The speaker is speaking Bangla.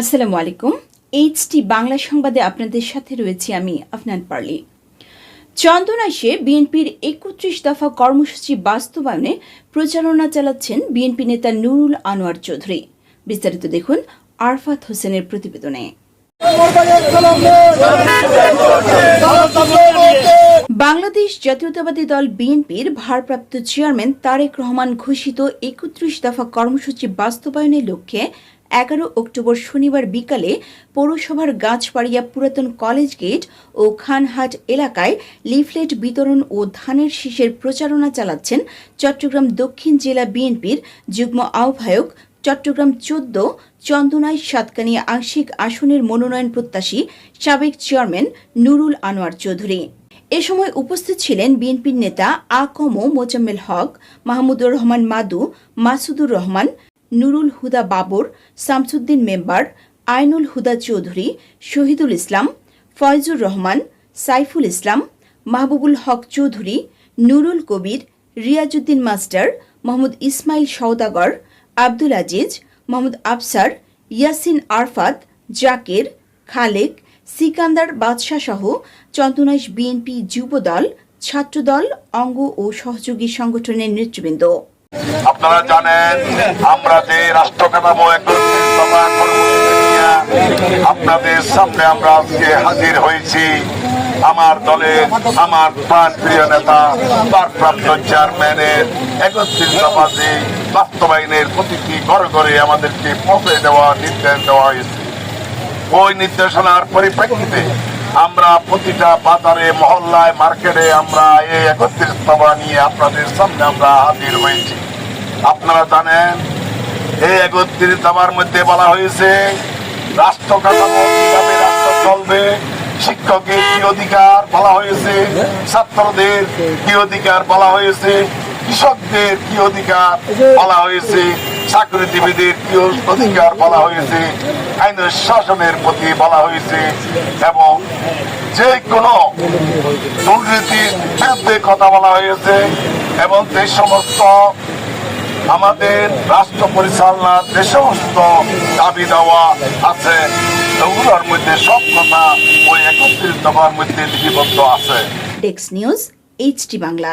আসসালামু আলাইকুম। এইচটি বাংলা সংবাদে আপনাদের সাথে রয়েছি আমি, আফনান পার্লি। চন্দনাইশে বিএনপির একত্রিশ দফা কর্মসূচি বাস্তবায়নে প্রচারণা চালাচ্ছেন বিএনপি নেতা নুরুল আনোয়ার চৌধুরী। বিস্তারিত দেখুন আরফাত হোসেনের প্রতিবেদনে। বাংলাদেশ জাতীয়তাবাদী দল বিএনপির ভারপ্রাপ্ত চেয়ারম্যান তারেক রহমান ঘোষিত একত্রিশ দফা কর্মসূচি বাস্তবায়নের লক্ষ্যে এগারো অক্টোবর শনিবার বিকালে পৌরসভার গাছপাড়িয়া পুরাতন কলেজ গেট ও খানহাট এলাকায় লিফলেট বিতরণ ও ধানের শীষের প্রচারণা চালাচ্ছেন চট্টগ্রাম দক্ষিণ জেলা বিএনপির যুগ্ম আহ্বায়ক চট্টগ্রাম চোদ্দ চন্দনায় সাতকানি আংশিক আসনের মনোনয়ন প্রত্যাশী সাবেক চেয়ারম্যান নুরুল আনোয়ার চৌধুরী। এ সময় উপস্থিত ছিলেন বিএনপির নেতা আকম মোজাম্মেল হক, মাহমুদুর রহমান মাদু, মাসুদুর রহমান নুরুল হুদা বাবর, শামসুদ্দিন মেম্বার, আইনুল হুদা চৌধুরী, শহীদুল ইসলাম, ফয়জুর রহমান, সাইফুল ইসলাম, মাহবুবুল হক চৌধুরী, নুরুল কবির, রিয়াজুদ্দিন মাস্টার, মোহাম্মদ ইসমাইল সওদাগর, আব্দুল আজিজ, মোহাম্মদ আফসার, ইয়াসিন আরফাত, জাকের, খালেক, সিকান্দার বাদশাহ সহ চন্দনাইশ বিএনপি যুবদল ছাত্রদল, অঙ্গ ও সহযোগী সংগঠনের নেতৃবৃন্দ। আপনারা জানেন, আমরা যে রাষ্ট্র কাঠামো আপনাদের সামনে আমরা আজকে হাজির হয়েছি। আমার দলের আমার প্রাণ প্রিয় নেতা, ভারপ্রাপ্ত চেয়ারম্যানের একত্রিশ যে বাস্তবায়নের প্রতিটি ঘরে ঘরে আমাদেরকে পৌঁছে দেওয়া, নির্দেশ দেওয়া হয়েছে। ওই নির্দেশনার পরিপ্রেক্ষিতে আমরা প্রতিটা বাজারে, মহল্লায়, মার্কেটে আমরা এই একত্রিশ দফা নিয়ে আপনাদের সামনে আমরা হাজির হয়েছি। আপনারা জানেন এই একত্রিশ দফার মধ্যে বলা হয়েছে, রাষ্ট্র কাঠামো কীভাবে রাষ্ট্র চলবে, শিক্ষকের কি অধিকার বলা হয়েছে, ছাত্রদের কি অধিকার বলা হয়েছে, কৃষকদের কি অধিকার বলা হয়েছে চাকরিজীবীদের অধিকার বলা হয়েছে আইন শাসনের প্রতি বলা হয়েছে, এবং যে কোনো দুর্নীতির বিরুদ্ধে কথা বলা হয়েছে, এবং যে সমস্ত আমাদের রাষ্ট্র পরিচালনার যে সমস্ত দাবি দেওয়া আছে ওগুলোর মধ্যে সব কথা ওই একত্রিশ দফার মধ্যে লিপিবদ্ধ আছে। ডেক্স news H T Bangla.